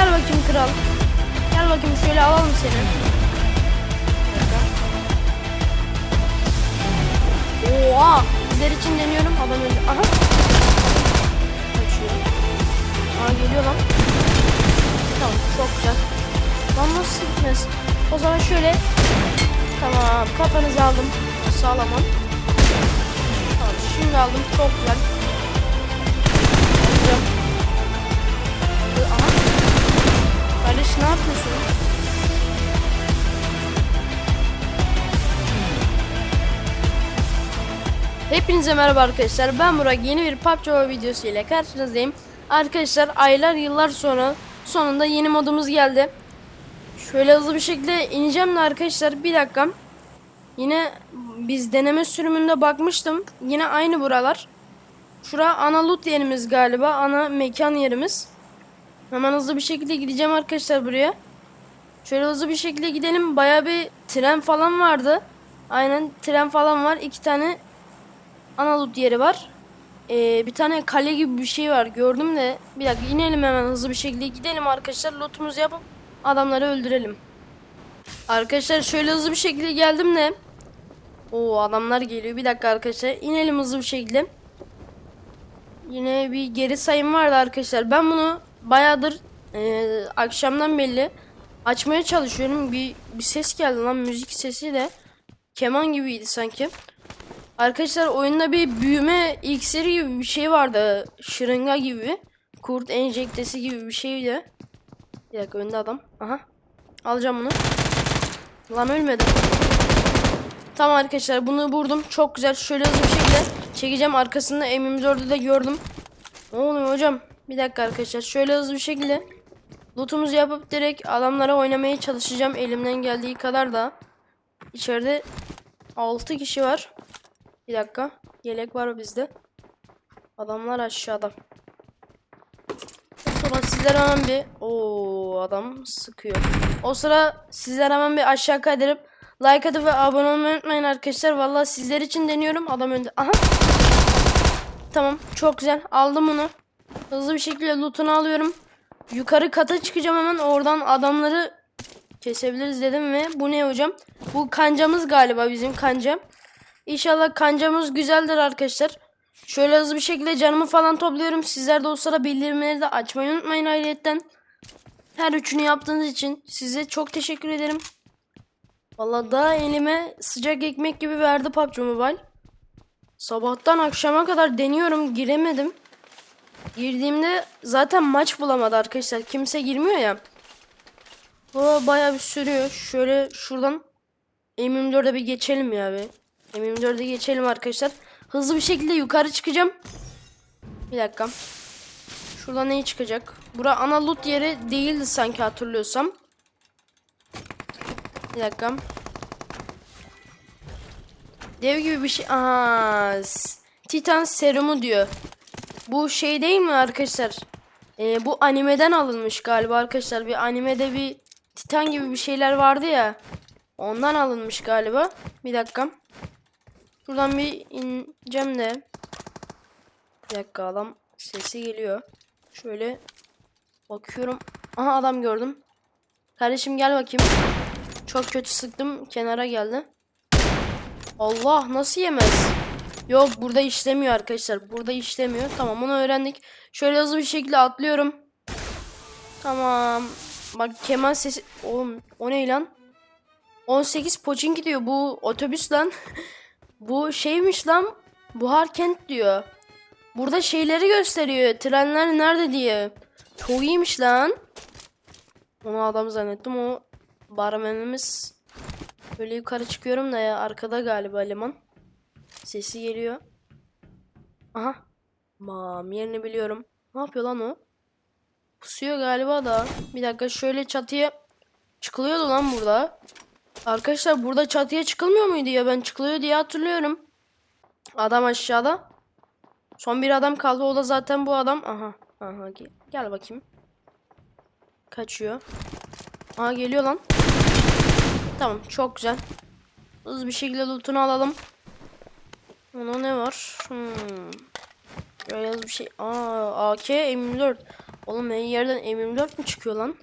Gel bakayım kral. Gel bakayım şöyle alalım seni. Oha! Bizler için deniyorum. Adam öldü. Aha. Kaçıyor. Aa geliyor lan. Tamam çok güzel. Lan nasıl gitmez? O zaman şöyle. Tamam kafanızı aldım. Sağlamam. Tamam şimdi aldım. Çok güzel. Kardeş ne yapıyorsun? Hepinize merhaba arkadaşlar. Ben Burak. Yeni bir PUBG Mobile videosu ile karşınızdayım. Arkadaşlar aylar yıllar sonra sonunda yeni modumuz geldi. Şöyle hızlı bir şekilde ineceğim de arkadaşlar bir dakika. Yine biz deneme sürümünde bakmıştım. Yine aynı buralar. Şura ana loot yerimiz galiba. Ana mekan yerimiz. Hemen hızlı bir şekilde gideceğim arkadaşlar buraya. Şöyle hızlı bir şekilde gidelim. Baya bir tren falan vardı. Aynen tren falan var. İki tane ana loot yeri var. Ee, bir tane kale gibi bir şey var. Gördüm de. Bir dakika inelim hemen hızlı bir şekilde gidelim arkadaşlar. Lootumuzu yapıp adamları öldürelim. Arkadaşlar şöyle hızlı bir şekilde geldim de. Oo adamlar geliyor. Bir dakika arkadaşlar. inelim hızlı bir şekilde. Yine bir geri sayım vardı arkadaşlar. Ben bunu bayağıdır e, akşamdan belli açmaya çalışıyorum. Bir, bir ses geldi lan müzik sesi de keman gibiydi sanki. Arkadaşlar oyunda bir büyüme iksiri gibi bir şey vardı. Şırınga gibi. Kurt enjektesi gibi bir şeydi. Bir dakika önde adam. Aha. Alacağım bunu. Lan ölmedi. Tamam arkadaşlar bunu vurdum. Çok güzel. Şöyle hızlı bir şekilde çekeceğim. Arkasında M24'ü de gördüm. Ne oluyor hocam? Bir dakika arkadaşlar. Şöyle hızlı bir şekilde lootumuzu yapıp direkt adamlara oynamaya çalışacağım. Elimden geldiği kadar da. İçeride 6 kişi var. Bir dakika. Yelek var bizde. Adamlar aşağıda. O sıra sizler hemen bir... Oo adam sıkıyor. O sıra sizler hemen bir aşağı kaydırıp like atıp ve abone olmayı unutmayın arkadaşlar. Vallahi sizler için deniyorum. Adam önde. Aha. Tamam. Çok güzel. Aldım onu. Hızlı bir şekilde lootunu alıyorum. Yukarı kata çıkacağım hemen. Oradan adamları kesebiliriz dedim ve bu ne hocam? Bu kancamız galiba bizim kancam. İnşallah kancamız güzeldir arkadaşlar. Şöyle hızlı bir şekilde canımı falan topluyorum. Sizler de o sırada bildirimleri de açmayı unutmayın ayrıyetten. Her üçünü yaptığınız için size çok teşekkür ederim. Vallahi daha elime sıcak ekmek gibi verdi PUBG Mobile. Sabahtan akşama kadar deniyorum giremedim. Girdiğimde zaten maç bulamadı arkadaşlar. Kimse girmiyor ya. Bu bayağı bir sürüyor. Şöyle şuradan M24'e bir geçelim ya bir. M24'e geçelim arkadaşlar. Hızlı bir şekilde yukarı çıkacağım. Bir dakika. Şurada ne çıkacak? Bura ana loot yeri değildi sanki hatırlıyorsam. Bir dakika. Dev gibi bir şey. Aha. Titan serumu diyor. Bu şey değil mi arkadaşlar? Ee, bu animeden alınmış galiba arkadaşlar. Bir animede bir Titan gibi bir şeyler vardı ya. Ondan alınmış galiba. Bir dakika. Şuradan bir ineceğim de. Bir dakika adam sesi geliyor. Şöyle bakıyorum. Aha adam gördüm. Kardeşim gel bakayım. Çok kötü sıktım. Kenara geldi. Allah nasıl yemez? Yok burada işlemiyor arkadaşlar. Burada işlemiyor. Tamam onu öğrendik. Şöyle hızlı bir şekilde atlıyorum. Tamam. Bak keman sesi. Oğlum o ne lan? 18 poçin gidiyor. Bu otobüs lan. Bu şeymiş lan. Buhar kent diyor. Burada şeyleri gösteriyor. Trenler nerede diye. Çok iyiymiş lan. Onu adam zannettim. O barmenimiz. Böyle yukarı çıkıyorum da ya. Arkada galiba eleman. Sesi geliyor. Aha. Mam yerini biliyorum. Ne yapıyor lan o? Pusuyor galiba da. Bir dakika şöyle çatıya çıkılıyordu lan burada. Arkadaşlar burada çatıya çıkılmıyor muydu ya? Ben çıkılıyor diye hatırlıyorum. Adam aşağıda. Son bir adam kaldı. O da zaten bu adam. Aha. Aha gel, gel bakayım. Kaçıyor. Aha geliyor lan. Tamam çok güzel. Hızlı bir şekilde lootunu alalım. Ona ne var? Hmm. Bir şey. Aa AK M24. Oğlum her yerden M24 mü çıkıyor lan?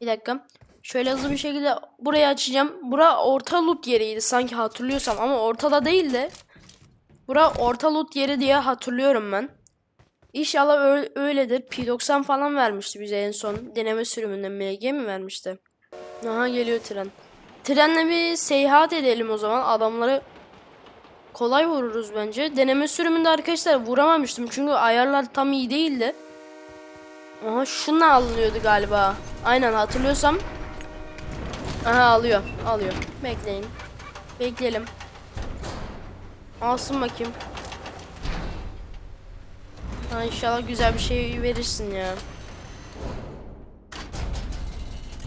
Bir dakika. Şöyle hızlı bir şekilde burayı açacağım. Bura orta loot yeriydi sanki hatırlıyorsam ama ortada değil de. Bura orta loot yeri diye hatırlıyorum ben. İnşallah öyle, öyledir. P90 falan vermişti bize en son. Deneme sürümünde MG mi vermişti? Aha geliyor tren. Trenle bir seyahat edelim o zaman. Adamları kolay vururuz bence. Deneme sürümünde arkadaşlar vuramamıştım. Çünkü ayarlar tam iyi değildi. Aha şunla alınıyordu galiba. Aynen hatırlıyorsam. Aha alıyor. Alıyor. Bekleyin. Bekleyelim. Alsın bakayım. Ha, inşallah güzel bir şey verirsin ya.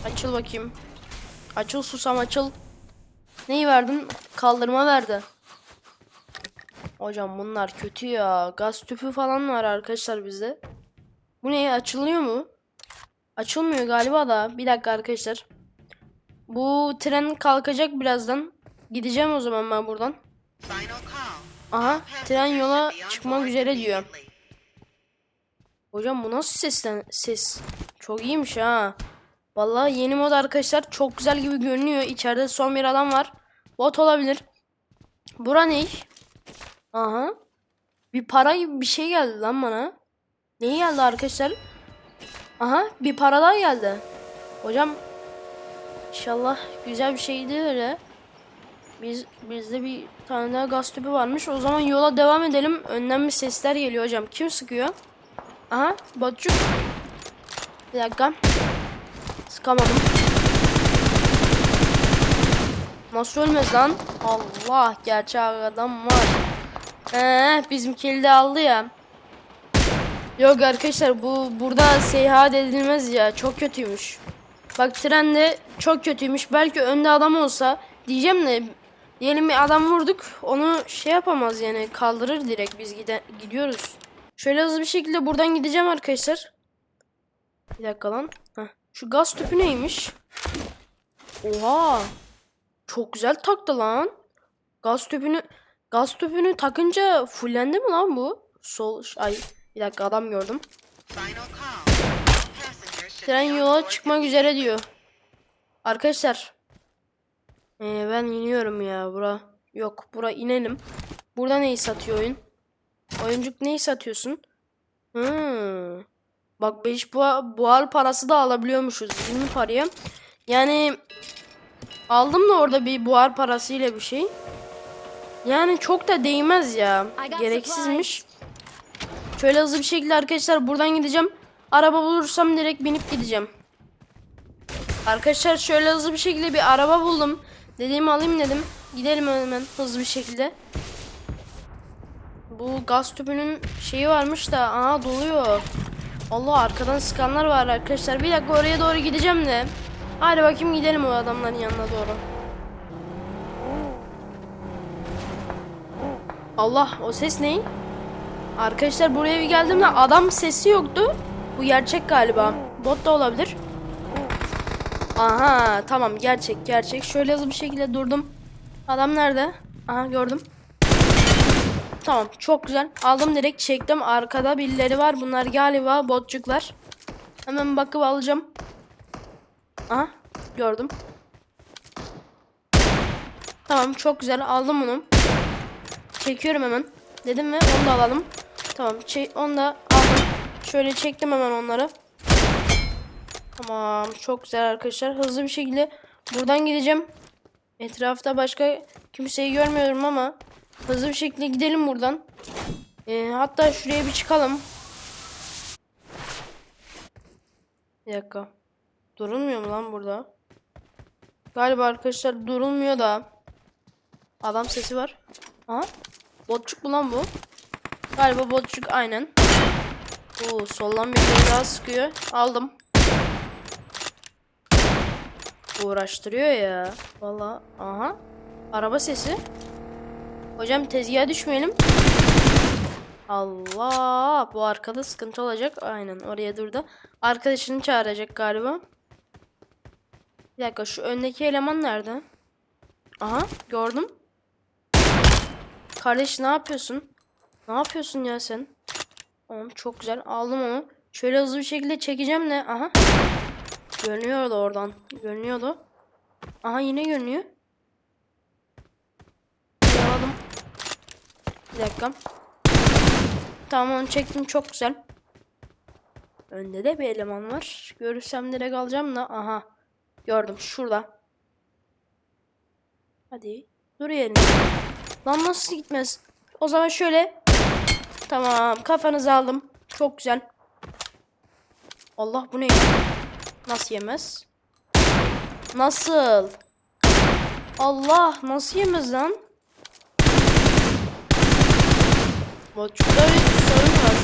Açıl bakayım. Açıl susam açıl. Neyi verdin? Kaldırma verdi. Hocam bunlar kötü ya. Gaz tüpü falan var arkadaşlar bizde. Bu ne? Açılıyor mu? Açılmıyor galiba da. Bir dakika arkadaşlar. Bu tren kalkacak birazdan. Gideceğim o zaman ben buradan. Aha tren yola çıkmak üzere diyor. Hocam bu nasıl sesten ses? Çok iyiymiş ha. Vallahi yeni mod arkadaşlar çok güzel gibi görünüyor. İçeride son bir adam var. Bot olabilir. Bura ne? Aha. Bir para gibi bir şey geldi lan bana. Ne geldi arkadaşlar? Aha bir para daha geldi. Hocam inşallah güzel bir şeydi öyle. Biz bizde bir tane daha gaz tüpü varmış. O zaman yola devam edelim. Önden bir sesler geliyor hocam. Kim sıkıyor? Aha botçuk. Bir dakika. Sıkamadım. Nasıl ölmez lan? Allah gerçek adam var. Ee, bizimkili de aldı ya. Yok arkadaşlar bu burada seyahat edilmez ya. Çok kötüymüş. Bak tren de çok kötüymüş. Belki önde adam olsa diyeceğim de diyelim bir adam vurduk. Onu şey yapamaz yani kaldırır direkt biz gide gidiyoruz. Şöyle hızlı bir şekilde buradan gideceğim arkadaşlar. Bir dakika lan. Heh. Şu gaz tüpü neymiş? Oha. Çok güzel taktı lan. Gaz tüpünü gaz tüpünü takınca fullendi mi lan bu? Sol ay bir dakika adam gördüm. Tren yola çıkmak üzere diyor. Arkadaşlar. Ee, ben iniyorum ya bura. Yok bura inelim. Burada neyi satıyor oyun? Oyuncuk neyi satıyorsun? Hmm. Bak 5 buhar, buhar parası da alabiliyormuşuz 20 paraya. Yani aldım da orada bir buhar parasıyla bir şey. Yani çok da değmez ya. Gereksizmiş. Şöyle hızlı bir şekilde arkadaşlar buradan gideceğim. Araba bulursam direkt binip gideceğim. Arkadaşlar şöyle hızlı bir şekilde bir araba buldum. Dediğimi alayım dedim. Gidelim hemen hızlı bir şekilde. Bu gaz tüpünün şeyi varmış da aa doluyor. Allah arkadan sıkanlar var arkadaşlar. Bir dakika oraya doğru gideceğim de. Hadi bakayım gidelim o adamların yanına doğru. Allah o ses ne? Arkadaşlar buraya bir geldiğimde adam sesi yoktu. Bu gerçek galiba. Bot da olabilir. Aha tamam gerçek gerçek. Şöyle hızlı bir şekilde durdum. Adam nerede? Aha gördüm. Tamam çok güzel. Aldım direkt çektim. Arkada birileri var. Bunlar galiba botçuklar. Hemen bakıp alacağım. Aha gördüm. Tamam çok güzel aldım bunu. Çekiyorum hemen. Dedim ve onu da alalım. Tamam çek onu da aldım. Şöyle çektim hemen onları. Tamam çok güzel arkadaşlar. Hızlı bir şekilde buradan gideceğim. Etrafta başka kimseyi görmüyorum ama hızlı bir şekilde gidelim buradan. Ee, hatta şuraya bir çıkalım. Bir dakika. Durulmuyor mu lan burada? Galiba arkadaşlar durulmuyor da. Adam sesi var. Aha. Botçuk mu lan bu? Galiba botçuk aynen. Oo, soldan bir kere daha sıkıyor. Aldım. Uğraştırıyor ya. Valla. Aha. Araba sesi. Hocam tezgaha düşmeyelim. Allah. Bu arkada sıkıntı olacak. Aynen oraya durdu. Arkadaşını çağıracak galiba. Bir dakika şu öndeki eleman nerede? Aha gördüm. Kardeş ne yapıyorsun? Ne yapıyorsun ya sen? Tamam çok güzel aldım onu. Şöyle hızlı bir şekilde çekeceğim de. Aha. Görünüyordu oradan. Görünüyordu. Aha yine görünüyor. Yakaladım. Bir dakika. Tamam onu çektim çok güzel. Önde de bir eleman var. Görürsem direkt alacağım da. Aha. Gördüm şurada. Hadi. Dur yerine. Lan nasıl gitmez? O zaman şöyle. Tamam kafanızı aldım. Çok güzel. Allah bu ne? Nasıl yemez? Nasıl? Allah nasıl yemez lan? Bak şurada bir sorun var.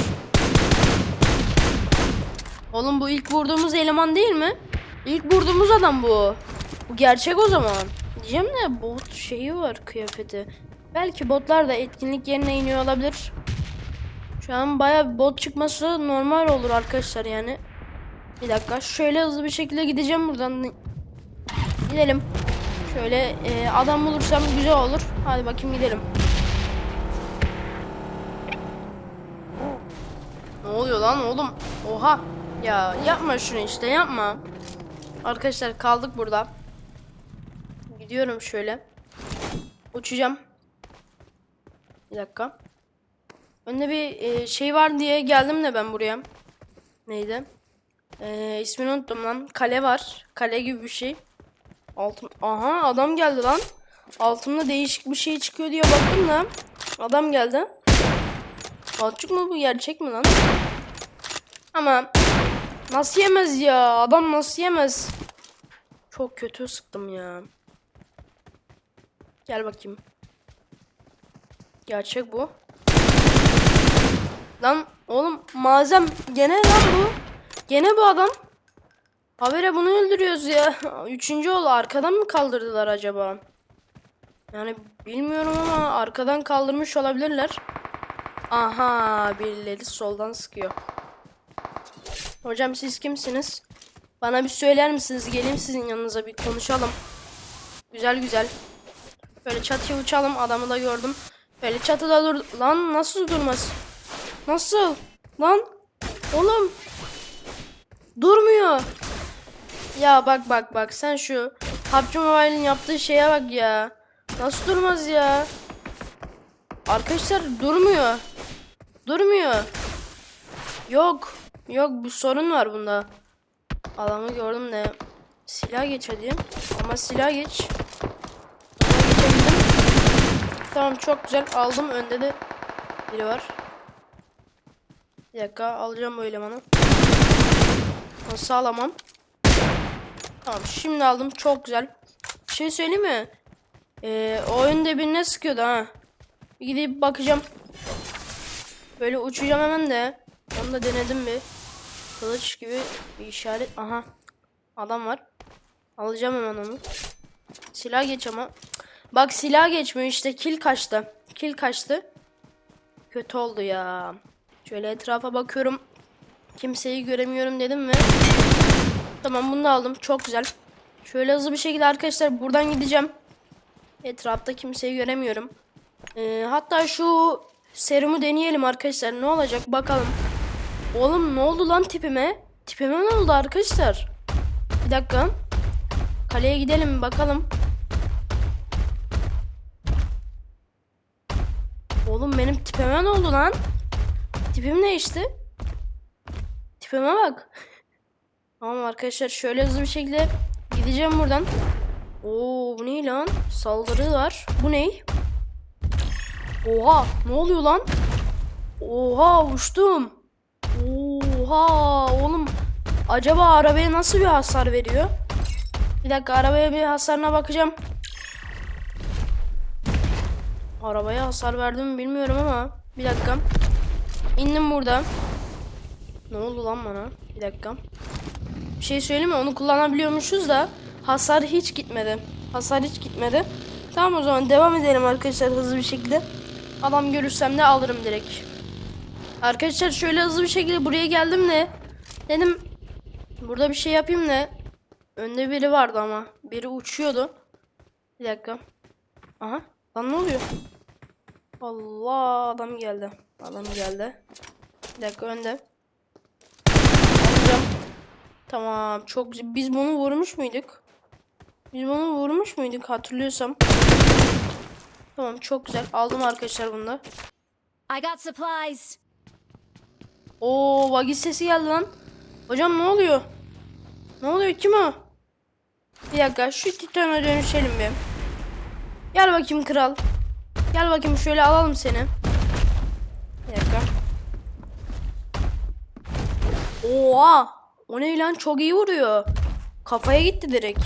Oğlum bu ilk vurduğumuz eleman değil mi? İlk vurduğumuz adam bu. Bu gerçek o zaman. Diyeceğim de bot şeyi var kıyafeti. Belki botlar da etkinlik yerine iniyor olabilir. Şu an baya bot çıkması normal olur arkadaşlar yani. Bir dakika şöyle hızlı bir şekilde gideceğim buradan. Gidelim. Şöyle e, adam bulursam güzel olur. Hadi bakayım gidelim. Ne oluyor lan oğlum? Oha. Ya yapma şunu işte yapma. Arkadaşlar kaldık burada. Gidiyorum şöyle. Uçacağım. Bir dakika. Önde bir e, şey var diye geldim de ben buraya. Neydi? E, ismini unuttum lan. Kale var. Kale gibi bir şey. Altın. Aha adam geldi lan. Altımda değişik bir şey çıkıyor diye baktım da. Adam geldi. Balçık mı bu gerçek mi lan? Ama nasıl yemez ya? Adam nasıl yemez? Çok kötü sıktım ya. Gel bakayım. Gerçek bu. Lan oğlum malzem gene lan bu. Gene bu adam. Habere bunu öldürüyoruz ya. Üçüncü oldu. Arkadan mı kaldırdılar acaba? Yani bilmiyorum ama arkadan kaldırmış olabilirler. Aha birileri soldan sıkıyor. Hocam siz kimsiniz? Bana bir söyler misiniz? Geleyim sizin yanınıza bir konuşalım. Güzel güzel. Böyle çatıya uçalım. Adamı da gördüm. Böyle çatıda dur. Lan nasıl durmaz? Nasıl? Lan? Oğlum. Durmuyor. Ya bak bak bak sen şu PUBG Mobile'in yaptığı şeye bak ya. Nasıl durmaz ya? Arkadaşlar durmuyor. Durmuyor. Yok. Yok bu sorun var bunda. Adamı gördüm de. Silah geç hadi. Ama silah geç. Tamam çok güzel aldım. Önde de biri var. Bir dakika alacağım bu elemanı. Nasıl alamam? Tamam şimdi aldım çok güzel. Bir şey söyleyeyim mi? Ee, o önde birine sıkıyordu ha. Bir gidip bakacağım. Böyle uçacağım hemen de. Onu da denedim bir. Kılıç gibi bir işaret. Aha. Adam var. Alacağım hemen onu. Silah geç ama. Bak silah geçmiyor işte. Kill kaçtı. Kill kaçtı. Kötü oldu ya. Şöyle etrafa bakıyorum. Kimseyi göremiyorum dedim ve Tamam bunu da aldım. Çok güzel. Şöyle hızlı bir şekilde arkadaşlar buradan gideceğim. Etrafta kimseyi göremiyorum. Ee, hatta şu serumu deneyelim arkadaşlar. Ne olacak bakalım. Oğlum ne oldu lan tipime? Tipime ne oldu arkadaşlar? Bir dakika. Kaleye gidelim bakalım. Oğlum benim tipime ne oldu lan? Tipim değişti. Tipime bak. Tamam arkadaşlar şöyle hızlı bir şekilde gideceğim buradan. Oo bu ne lan? Saldırı var. Bu ne? Oha ne oluyor lan? Oha uçtum. Oha oğlum. Acaba arabaya nasıl bir hasar veriyor? Bir dakika arabaya bir hasarına bakacağım. Arabaya hasar verdim mi bilmiyorum ama. Bir dakika. İndim burada. Ne oldu lan bana? Bir dakika. Bir şey söyleyeyim mi? Onu kullanabiliyormuşuz da hasar hiç gitmedi. Hasar hiç gitmedi. Tamam o zaman devam edelim arkadaşlar hızlı bir şekilde. Adam görürsem de alırım direkt. Arkadaşlar şöyle hızlı bir şekilde buraya geldim de dedim burada bir şey yapayım da önde biri vardı ama biri uçuyordu. Bir dakika. Aha. Lan ne oluyor? Allah adam geldi. Adam geldi. Bir dakika önde. Tamam çok güzel. Biz bunu vurmuş muyduk? Biz bunu vurmuş muyduk hatırlıyorsam. Tamam çok güzel. Aldım arkadaşlar bunu. I got supplies. Oo vagis sesi geldi lan. Hocam ne oluyor? Ne oluyor kim o? Bir dakika şu titana dönüşelim bir. Gel bakayım kral. Gel bakayım şöyle alalım seni. Bir dakika. Oha! O ne lan çok iyi vuruyor. Kafaya gitti direkt.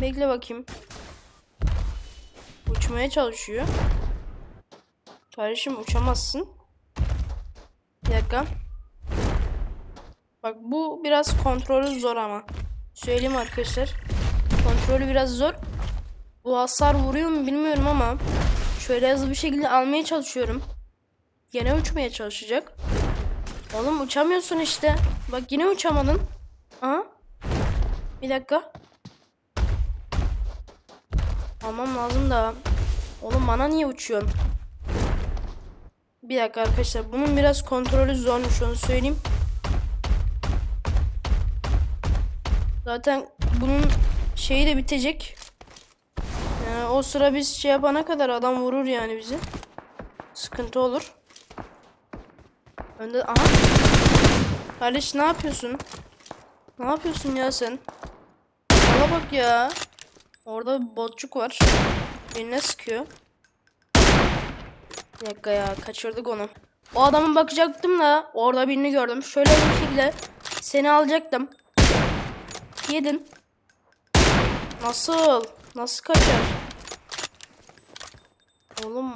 Bekle bakayım. Uçmaya çalışıyor. Kardeşim uçamazsın. Bir dakika. Bak bu biraz kontrolü zor ama. Söyleyeyim arkadaşlar. Kontrolü biraz zor. Bu hasar vuruyor mu bilmiyorum ama şöyle hızlı bir şekilde almaya çalışıyorum. Gene uçmaya çalışacak. Oğlum uçamıyorsun işte. Bak yine uçamadın. Aha. Bir dakika. Almam lazım da. Oğlum bana niye uçuyorsun? Bir dakika arkadaşlar. Bunun biraz kontrolü zormuş onu söyleyeyim. Zaten bunun şeyi de bitecek. Yani o sıra biz şey yapana kadar adam vurur yani bizi. Sıkıntı olur. Önde aha. Kardeş ne yapıyorsun? Ne yapıyorsun ya sen? Bana bak ya. Orada bir botçuk var. Birine sıkıyor. Bir dakika ya kaçırdık onu. O adamı bakacaktım da orada birini gördüm. Şöyle bir şekilde seni alacaktım. Yedin. Nasıl? Nasıl kaçar? Oğlum.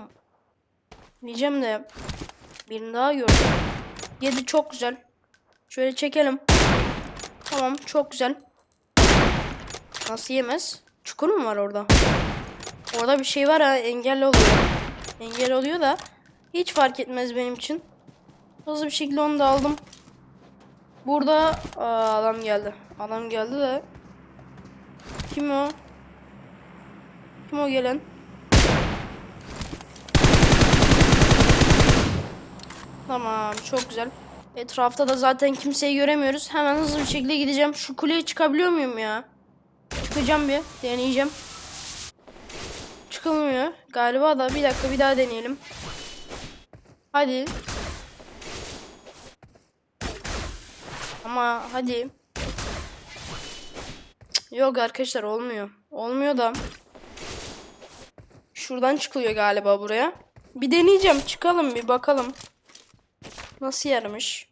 Diyeceğim de birini daha gördüm. Yedi çok güzel. Şöyle çekelim. Tamam çok güzel. Nasıl yemez? Çukur mu var orada? Orada bir şey var ha engel oluyor. Engel oluyor da hiç fark etmez benim için. Hızlı bir şekilde onu da aldım. Burada aa, adam geldi. Adam geldi de kim o? Kim o gelen? Tamam çok güzel. Etrafta da zaten kimseyi göremiyoruz. Hemen hızlı bir şekilde gideceğim. Şu kuleye çıkabiliyor muyum ya? Çıkacağım bir. Deneyeceğim. Çıkılmıyor. Galiba da bir dakika bir daha deneyelim. Hadi. Ama hadi. Yok arkadaşlar olmuyor. Olmuyor da. Şuradan çıkılıyor galiba buraya. Bir deneyeceğim. Çıkalım bir bakalım. Nasıl yermiş?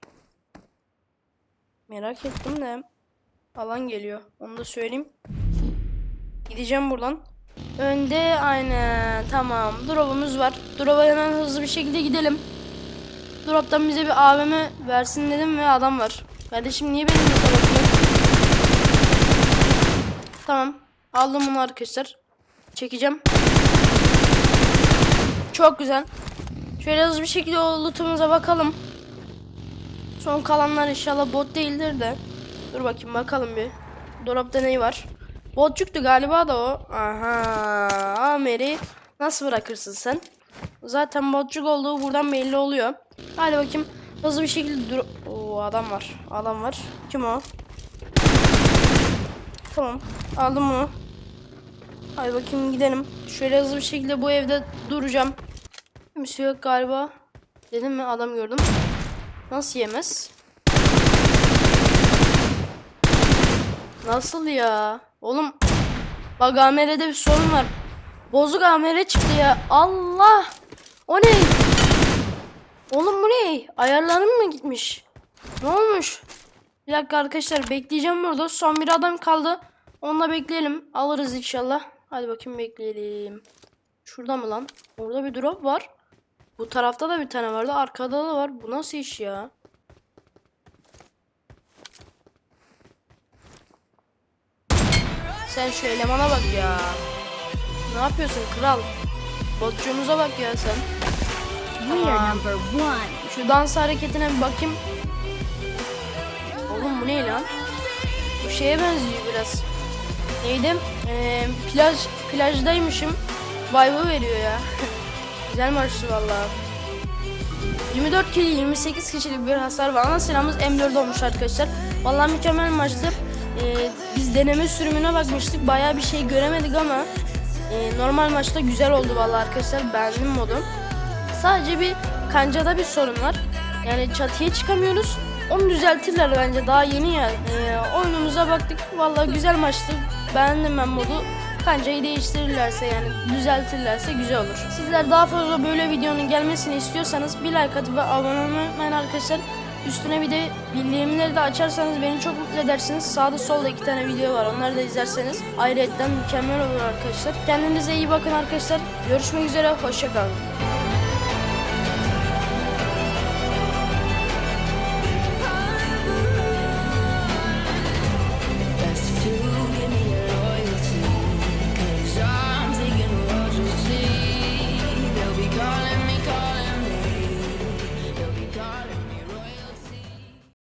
Merak ettim de. Alan geliyor. Onu da söyleyeyim. Gideceğim buradan. Önde aynen tamam. Drop'umuz var. Drop'a hemen hızlı bir şekilde gidelim. Drop'tan bize bir AVM versin dedim ve adam var. Kardeşim niye benim bakıyor? Tamam. Aldım bunu arkadaşlar. Çekeceğim. Çok güzel. Şöyle hızlı bir şekilde lootumuza bakalım. Son kalanlar inşallah bot değildir de. Dur bakayım bakalım bir. Dolapta ne var? Botçuktu galiba da o. Aha. Amer'i nasıl bırakırsın sen? Zaten botçuk olduğu buradan belli oluyor. Hadi bakayım. Hızlı bir şekilde dur. Oo adam var. Adam var. Kim o? Tamam. Aldım onu. Hadi bakayım gidelim. Şöyle hızlı bir şekilde bu evde duracağım. Kimse yok galiba. Dedim mi adam gördüm. Nasıl yemez? Nasıl ya? Oğlum bak AMR'de bir sorun var. Bozuk AMR çıktı ya. Allah! O ne? Oğlum bu ne? Ayarlarım mı gitmiş? Ne olmuş? Bir dakika arkadaşlar bekleyeceğim burada. Son bir adam kaldı. Onunla bekleyelim. Alırız inşallah. Hadi bakayım bekleyelim. Şurada mı lan? Orada bir drop var. Bu tarafta da bir tane vardı. Arkada da var. Bu nasıl iş ya? Sen şu elemana bak ya. Ne yapıyorsun kral? Botçuğumuza bak ya sen. One. Şu dans hareketine bir bakayım. Oğlum bu ne lan? Bu şeye benziyor biraz. Neydi? Ee, plaj plajdaymışım. Vibe'ı veriyor ya. Güzel marşlı valla. 24 kill 28 kişilik bir hasar var. Ana silahımız M4 olmuş arkadaşlar. Vallahi mükemmel maçtı. Ee, biz deneme sürümüne bakmıştık. Bayağı bir şey göremedik ama e, normal maçta güzel oldu vallahi arkadaşlar. Beğendim modu. Sadece bir kancada bir sorun var. Yani çatıya çıkamıyoruz. Onu düzeltirler bence daha yeni ya. Ee, oyunumuza baktık. Vallahi güzel maçtı. Beğendim ben modu. Kancayı değiştirirlerse yani düzeltirlerse güzel olur. Sizler daha fazla böyle videonun gelmesini istiyorsanız bir like atıp ve abone olmayı arkadaşlar. Üstüne bir de bildirimleri de açarsanız beni çok mutlu edersiniz. Sağda solda iki tane video var. Onları da izlerseniz ayrıyetten mükemmel olur arkadaşlar. Kendinize iyi bakın arkadaşlar. Görüşmek üzere. Hoşçakalın.